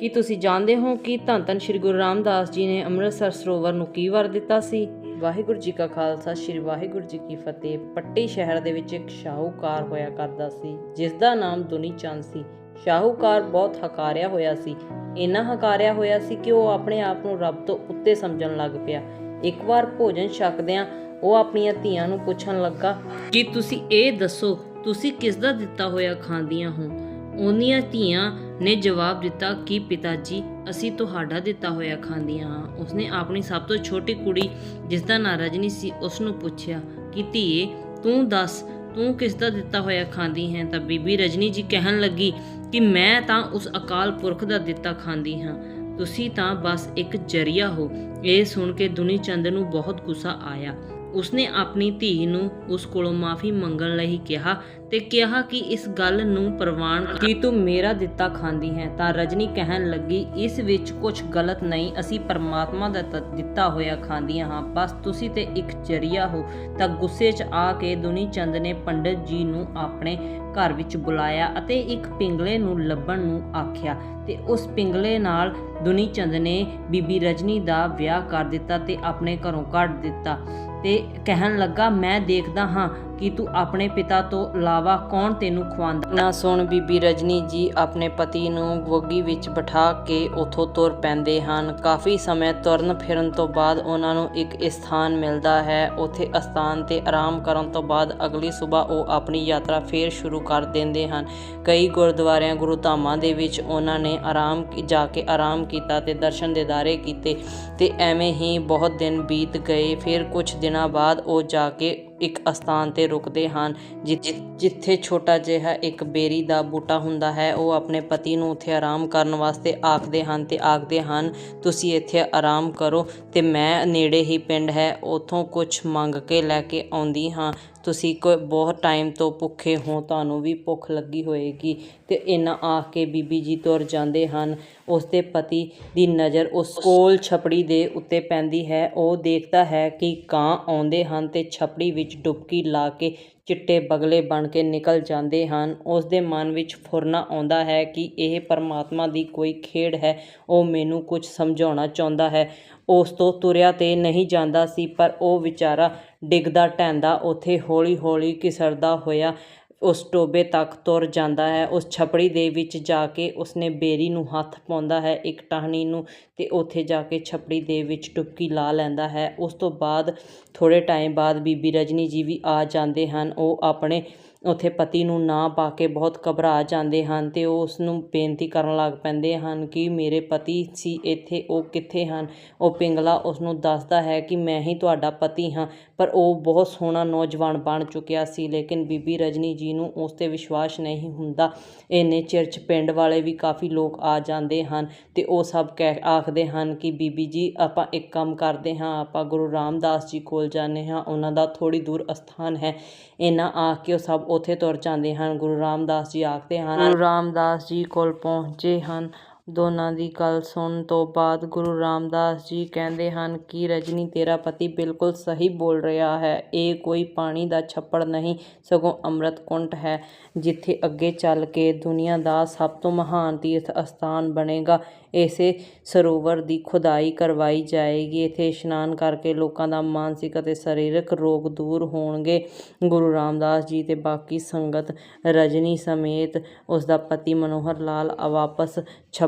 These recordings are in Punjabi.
ਕੀ ਤੁਸੀਂ ਜਾਣਦੇ ਹੋ ਕਿ ਧੰਨ ਧੰਨ ਸ੍ਰੀ ਗੁਰੂ ਰਾਮਦਾਸ ਜੀ ਨੇ ਅੰਮ੍ਰਿਤਸਰ ਸਰੋਵਰ ਨੂੰ ਕੀ ਵਰ ਦਿੱਤਾ ਸੀ? ਵਾਹਿਗੁਰੂ ਜੀ ਕਾ ਖਾਲਸਾ, ਸ੍ਰੀ ਵਾਹਿਗੁਰੂ ਜੀ ਕੀ ਫਤਿਹ। ਪੱਟੀ ਸ਼ਹਿਰ ਦੇ ਵਿੱਚ ਇੱਕ ਸ਼ਾਹੂਕਾਰ ਹੋਇਆ ਕਰਦਾ ਸੀ, ਜਿਸ ਦਾ ਨਾਮ ਦੁਨੀ ਚੰਦ ਸੀ। ਸ਼ਾਹੂਕਾਰ ਬਹੁਤ ਹਕਾਰਿਆ ਹੋਇਆ ਸੀ। ਇੰਨਾ ਹਕਾਰਿਆ ਹੋਇਆ ਸੀ ਕਿ ਉਹ ਆਪਣੇ ਆਪ ਨੂੰ ਰੱਬ ਤੋਂ ਉੱਤੇ ਸਮਝਣ ਲੱਗ ਪਿਆ। ਇੱਕ ਵਾਰ ਭੋਜਨ ਛਕਦਿਆਂ ਉਹ ਆਪਣੀਆਂ ਧੀਆਂ ਨੂੰ ਪੁੱਛਣ ਲੱਗਾ, ਕਿ ਤੁਸੀਂ ਇਹ ਦੱਸੋ, ਤੁਸੀਂ ਕਿਸ ਦਾ ਦਿੱਤਾ ਹੋਇਆ ਖਾਂਦੀਆਂ ਹੋ? ਉਹਨੀਆਂ ਧੀਆਂ ਨੇ ਜਵਾਬ ਦਿੱਤਾ, ਕਿ ਪਿਤਾ ਜੀ ਅਸੀਂ ਤੁਹਾਡਾ ਦਿੱਤਾ ਹੋਇਆ ਖਾਂਦੀਆਂ ਹਾਂ। ਉਸਨੇ ਆਪਣੀ ਸਭ ਤੋਂ ਛੋਟੀ ਕੁੜੀ ਜਿਸ ਦਾ ਨਾਂ ਰਜਨੀ ਸੀ ਉਸ ਨੂੰ ਪੁੱਛਿਆ, ਕਿ ਧੀਏ, ਤੂੰ ਦੱਸ, ਤੂੰ ਕਿਸ ਦਾ ਦਿੱਤਾ ਹੋਇਆ ਖਾਂਦੀ ਹੈ? ਤਾਂ ਬੀਬੀ ਰਜਨੀ ਜੀ ਕਹਿਣ ਲੱਗੀ ਕਿ ਮੈਂ ਤਾਂ ਉਸ ਅਕਾਲ ਪੁਰਖ ਦਾ ਦਿੱਤਾ ਖਾਂਦੀ ਹਾਂ। ਤੁਸੀਂ ਤਾਂ ਬਸ ਇੱਕ ਜਰੀਆ ਹੋ। ਇਹ ਸੁਣ ਕੇ ਦੁਨੀ ਚੰਦ ਨੂੰ ਬਹੁਤ ਗੁੱਸਾ ਆਇਆ। ਉਸਨੇ ਆਪਣੀ ਧੀ ਨੂੰ ਉਸ ਕੋਲੋਂ ਮਾਫੀ ਮੰਗਣ ਲਈ ਕਿਹਾ ਤੇ ਕਿਹਾ ਕਿ ਇਸ ਗੱਲ ਨੂੰ ਪ੍ਰਵਾਨ ਕਿ ਤੂੰ ਮੇਰਾ ਦਿੱਤਾ ਖਾਂਦੀ ਹੈ, ਤਾਂ ਰਜਨੀ ਕਹਿਣ ਲੱਗੀ, ਇਸ ਵਿੱਚ ਕੁਝ ਗਲਤ ਨਹੀਂ, ਅਸੀਂ ਪਰਮਾਤਮਾ ਦਾ ਦਿੱਤਾ ਹੋਇਆ ਖਾਂਦੀਆਂ ਹਾਂ। ਬਸ ਤੁਸੀਂ ਤੇ ਇੱਕ ਜਰੀਆ ਹੋ। ਤਾਂ ਗੁੱਸੇ 'ਚ ਆ ਕੇ ਦੁਨੀ ਚੰਦ ਨੇ ਪੰਡਿਤ ਜੀ ਨੂੰ ਆਪਣੇ ਘਰ ਵਿੱਚ ਬੁਲਾਇਆ ਅਤੇ ਇੱਕ ਪਿੰਗਲੇ ਨੂੰ ਲੱਭਣ ਨੂੰ ਆਖਿਆ ਤੇ ਉਸ ਪਿੰਗਲੇ ਨਾਲ ਦੁਨੀ ਚੰਦ ਨੇ ਬੀਬੀ ਰਜਨੀ ਦਾ ਵਿਆਹ ਕਰ ਦਿੱਤਾ ਤੇ ਆਪਣੇ ਘਰੋਂ ਕੱਢ ਦਿੱਤਾ ਤੇ ਕਹਿਣ ਲੱਗਾ, ਮੈਂ ਦੇਖਦਾ ਹਾਂ ਕਿ ਤੂੰ ਆਪਣੇ ਪਿਤਾ ਤੋਂ ਇਲਾਵਾ ਕੌਣ ਤੈਨੂੰ ਖਵਾਉਂਦਾ ਨਾ ਸੁਣ ਬੀਬੀ ਰਜਨੀ ਜੀ, ਆਪਣੇ ਪਤੀ ਨੂੰ ਗੋਗੀ ਵਿੱਚ ਬਿਠਾ ਕੇ ਉਥੋਂ ਤੁਰ ਪੈਂਦੇ ਹਨ। ਕਾਫੀ ਸਮੇਂ ਤੁਰਨ ਫਿਰਨ ਤੋਂ ਬਾਅਦ ਉਹਨਾਂ ਨੂੰ ਇੱਕ ਸਥਾਨ ਮਿਲਦਾ ਹੈ। ਉਥੇ ਅਸਥਾਨ ਤੇ ਆਰਾਮ ਕਰਨ ਤੋਂ ਬਾਅਦ ਅਗਲੀ ਸਵੇਰ ਉਹ ਆਪਣੀ ਯਾਤਰਾ ਫੇਰ ਸ਼ੁਰੂ ਕਰ ਦਿੰਦੇ ਹਨ। ਕਈ ਗੁਰਦੁਆਰਿਆਂ, ਗੁਰੂ ਧਾਮਾਂ ਦੇ ਵਿੱਚ ਉਹਨਾਂ ਨੇ ਆਰਾਮ ਜਾ ਕੇ ਆਰਾਮ ਕੀਤਾ ਤੇ ਦਰਸ਼ਨ ਦਿਦਾਰੇ ਕੀਤੇ ਤੇ ਐਵੇਂ ਹੀ ਬਹੁਤ ਦਿਨ ਬੀਤ ਗਏ। ਫਿਰ ਕੁਝ ਦਿਨਾਂ ਬਾਅਦ ਉਹ ਜਾ ਕੇ ਇੱਕ ਅਸਥਾਨ ਤੇ ਰੁਕਦੇ ਹਨ, ਜਿ- ਜਿੱਥੇ ਛੋਟਾ ਜਿਹਾ ਇੱਕ ਬੇਰੀ ਦਾ ਬੂਟਾ ਹੁੰਦਾ ਹੈ, ਉਹ ਆਪਣੇ ਪਤੀ ਨੂੰ ਉੱਥੇ ਆਰਾਮ ਕਰਨ ਵਾਸਤੇ ਆਖਦੇ ਹਨ ਤੇ ਆਖਦੇ ਹਨ, ਤੁਸੀਂ ਇੱਥੇ ਆਰਾਮ ਕਰੋ ਤੇ ਮੈਂ ਨੇੜੇ ਹੀ ਪਿੰਡ ਹੈ, ਉਥੋਂ ਕੁਝ ਮੰਗ ਕੇ ਲੈ ਕੇ ਆਉਂਦੀ ਹਾਂ। ਤੁਸੀਂ ਕੋਈ ਬਹੁਤ ਟਾਈਮ ਤੋਂ ਭੁੱਖੇ ਹੋ, ਤੁਹਾਨੂੰ ਵੀ ਭੁੱਖ ਲੱਗੀ ਹੋਏਗੀ। ਤੇ ਇਹਨਾਂ ਆ ਕੇ ਬੀਬੀ ਜੀ ਤੁਰ ਜਾਂਦੇ ਹਨ। ਉਸ ਦੇ ਪਤੀ ਦੀ ਨਜ਼ਰ ਉਸ ਕੋਲ ਛਪੜੀ ਦੇ ਉੱਤੇ ਪੈਂਦੀ ਹੈ। ਉਹ ਦੇਖਦਾ ਹੈ ਕਿ ਕਾਂ ਆਉਂਦੇ ਹਨ ਤੇ ਛਪੜੀ ਵਿੱਚ ਡੁਬਕੀ ਲਾ ਕੇ ਚਿੱਟੇ ਬਗਲੇ ਬਣ ਕੇ ਨਿਕਲ ਜਾਂਦੇ ਹਨ। ਉਸ ਦੇ ਮਨ ਵਿੱਚ ਫੁਰਨਾ ਆਉਂਦਾ ਹੈ ਕਿ ਇਹ ਪਰਮਾਤਮਾ ਦੀ ਕੋਈ ਖੇਡ ਹੈ। ਉਹ ਮੈਨੂੰ ਕੁਝ ਸਮਝਾਉਣਾ ਚਾਹੁੰਦਾ ਹੈ। ਉਸ ਤੋਂ ਤੁਰਿਆ ਤੇ ਨਹੀਂ ਜਾਂਦਾ ਸੀ, ਪਰ ਉਹ ਵਿਚਾਰਾ ਡਿੱਗਦਾ ਢਹਿੰਦਾ ਉੱਥੇ ਹੌਲੀ-ਹੌਲੀ ਕਿਸਰਦਾ ਹੋਇਆ ਉਸ ਟੋਬੇ ਤੱਕ ਤੁਰ ਜਾਂਦਾ ਹੈ। ਉਸ ਛਪੜੀ ਦੇ ਵਿੱਚ ਜਾ ਕੇ ਉਸਨੇ ਬੇਰੀ ਨੂੰ ਹੱਥ ਪਾਉਂਦਾ ਹੈ, ਇੱਕ ਟਾਹਣੀ ਨੂੰ, ਤੇ ਉੱਥੇ ਜਾ ਕੇ ਛਪੜੀ ਦੇ ਵਿੱਚ ਡੁਬਕੀ ਲਾ ਲੈਂਦਾ ਹੈ। ਉਸ ਤੋਂ ਬਾਅਦ ਥੋੜੇ ਟਾਈਮ ਬਾਅਦ ਬੀਬੀ ਰਜਨੀ ਜੀ ਵੀ ਆ ਜਾਂਦੇ ਹਨ। ਉਹ ਆਪਣੇ ਉੱਥੇ ਪਤੀ ਨੂੰ ਨਾ ਪਾ ਕੇ ਬਹੁਤ ਘਬਰਾ ਜਾਂਦੇ ਹਨ ਅਤੇ ਉਹ ਉਸ ਨੂੰ ਬੇਨਤੀ ਕਰਨ ਲੱਗ ਪੈਂਦੇ ਹਨ ਕਿ ਮੇਰੇ ਪਤੀ ਸੀ, ਇੱਥੇ ਉਹ ਕਿੱਥੇ ਹਨ? ਉਹ ਪਿੰਗਲਾ ਉਸ ਨੂੰ ਦੱਸਦਾ ਹੈ ਕਿ ਮੈਂ ਹੀ ਤੁਹਾਡਾ ਪਤੀ ਹਾਂ, ਪਰ ਉਹ ਬਹੁਤ ਸੋਹਣਾ ਨੌਜਵਾਨ ਬਣ ਚੁੱਕਿਆ ਸੀ, ਲੇਕਿਨ ਬੀਬੀ ਰਜਨੀ ਜੀ ਨੂੰ ਉਸ ਤੇ ਵਿਸ਼ਵਾਸ ਨਹੀਂ ਹੁੰਦਾ। ਇੰਨੇ ਚਿਰ 'ਚ ਪਿੰਡ ਵਾਲੇ ਵੀ ਕਾਫੀ ਲੋਕ ਆ ਜਾਂਦੇ ਹਨ ਅਤੇ ਉਹ ਸਭ ਕਹਿ, ਆਖਦੇ ਹਨ ਕਿ ਬੀਬੀ ਜੀ, ਆਪਾਂ ਇੱਕ ਕੰਮ ਕਰਦੇ ਹਾਂ, ਆਪਾਂ ਗੁਰੂ ਰਾਮਦਾਸ ਜੀ ਕੋਲ ਜਾਂਦੇ ਹਾਂ, ਉਹਨਾਂ ਦਾ ਥੋੜ੍ਹੀ ਦੂਰ ਅਸਥਾਨ ਹੈ। ਇਹਨਾਂ ਆ ਕੇ ਉਹ ਸਭ ਉੱਥੇ ਤੁਰ ਜਾਂਦੇ ਹਨ, ਗੁਰੂ ਰਾਮਦਾਸ ਜੀ ਆਖਦੇ ਹਨ, ਗੁਰੂ ਰਾਮਦਾਸ ਜੀ ਕੋਲ ਪਹੁੰਚੇ ਹਨ। ਦੋਨਾਂ ਦੀ ਗੱਲ ਸੁਣਨ ਤੋਂ ਬਾਅਦ ਗੁਰੂ ਰਾਮਦਾਸ ਜੀ ਕਹਿੰਦੇ ਹਨ ਕਿ, ਰਜਨੀ, ਤੇਰਾ ਪਤੀ ਬਿਲਕੁਲ ਸਹੀ ਬੋਲ ਰਿਹਾ ਹੈ। ਇਹ ਕੋਈ ਪਾਣੀ ਦਾ ਛੱਪੜ ਨਹੀਂ, ਸਗੋਂ ਅੰਮ੍ਰਿਤ ਕੁੰਡ ਹੈ, ਜਿੱਥੇ ਅੱਗੇ ਚੱਲ ਕੇ ਦੁਨੀਆ ਦਾ ਸਭ ਤੋਂ ਮਹਾਨ ਤੀਰਥ ਅਸਥਾਨ ਬਣੇਗਾ। ਇਸੇ ਸਰੋਵਰ ਦੀ ਖੁਦਾਈ ਕਰਵਾਈ ਜਾਏਗੀ। ਇੱਥੇ ਇਸ਼ਨਾਨ ਕਰਕੇ ਲੋਕਾਂ ਦਾ ਮਾਨਸਿਕ ਅਤੇ ਸਰੀਰਕ ਰੋਗ ਦੂਰ ਹੋਣਗੇ। ਗੁਰੂ ਰਾਮਦਾਸ ਜੀ ਤੇ ਬਾਕੀ ਸੰਗਤ ਰਜਨੀ ਸਮੇਤ ਉਸ ਦਾ ਪਤੀ ਮਨੋਹਰ ਲਾਲ ਵਾਪਸ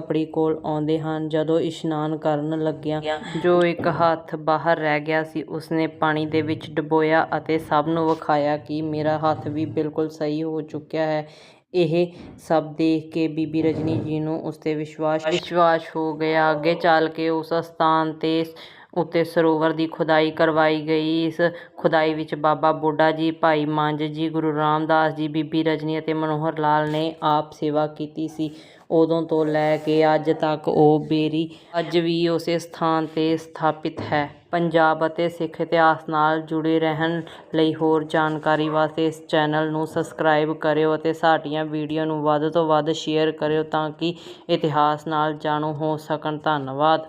ਛਪੜੀ ਕੋਲ ਆਉਂਦੇ ਹਨ। ਜਦੋਂ ਇਸ਼ਨਾਨ ਕਰਨ ਲੱਗਿਆ ਜੋ ਇੱਕ ਹੱਥ ਬਾਹਰ ਰਹਿ ਗਿਆ ਸੀ, ਉਸਨੇ ਪਾਣੀ ਦੇ ਵਿੱਚ ਡੁਬੋਇਆ ਅਤੇ ਸਭ ਨੂੰ ਵਿਖਾਇਆ ਕਿ ਮੇਰਾ ਹੱਥ ਵੀ ਬਿਲਕੁਲ ਸਹੀ ਹੋ ਚੁੱਕਿਆ ਹੈ। ਇਹ ਸਭ ਦੇਖ ਕੇ ਬੀਬੀ ਰਜਨੀ ਜੀ ਨੂੰ ਉਸ ਤੇ ਵਿਸ਼ਵਾਸ ਵਿਸ਼ਵਾਸ ਹੋ ਗਿਆ। ਅੱਗੇ ਚੱਲ ਕੇ ਉਸ ਅਸਥਾਨ ਤੇ ਉੱਤੇ ਸਰੋਵਰ ਦੀ ਖੁਦਾਈ ਕਰਵਾਈ ਗਈ। ਇਸ ਖੁਦਾਈ ਵਿੱਚ ਬਾਬਾ ਬੁੱਢਾ ਜੀ, ਭਾਈ ਮੰਝ ਜੀ, ਗੁਰੂ ਰਾਮਦਾਸ ਜੀ, ਬੀਬੀ ਰਜਨੀ ਅਤੇ ਮਨੋਹਰ ਲਾਲ ਨੇ ਆਪ ਸੇਵਾ ਕੀਤੀ ਸੀ। ਉਦੋਂ ਤੋਂ ਲੈ ਕੇ ਅੱਜ ਤੱਕ ਉਹ ਬੇਰੀ ਅੱਜ ਵੀ ਉਸੇ ਸਥਾਨ ਤੇ ਸਥਾਪਿਤ ਹੈ। ਪੰਜਾਬ ਅਤੇ ਸਿੱਖ ਇਤਿਹਾਸ ਨਾਲ ਜੁੜੇ ਰਹਿਣ ਲਈ ਹੋਰ ਜਾਣਕਾਰੀ ਵਾਸਤੇ ਇਸ ਚੈਨਲ ਨੂੰ ਸਬਸਕ੍ਰਾਈਬ ਕਰਿਓ ਅਤੇ ਸਾਡੀਆਂ ਵੀਡੀਓ ਨੂੰ ਵੱਧ ਤੋਂ ਵੱਧ ਸ਼ੇਅਰ ਕਰਿਓ ਤਾਂ ਕਿ ਇਤਿਹਾਸ ਨਾਲ ਜਾਣੂ ਹੋ ਸਕਣ। ਧੰਨਵਾਦ।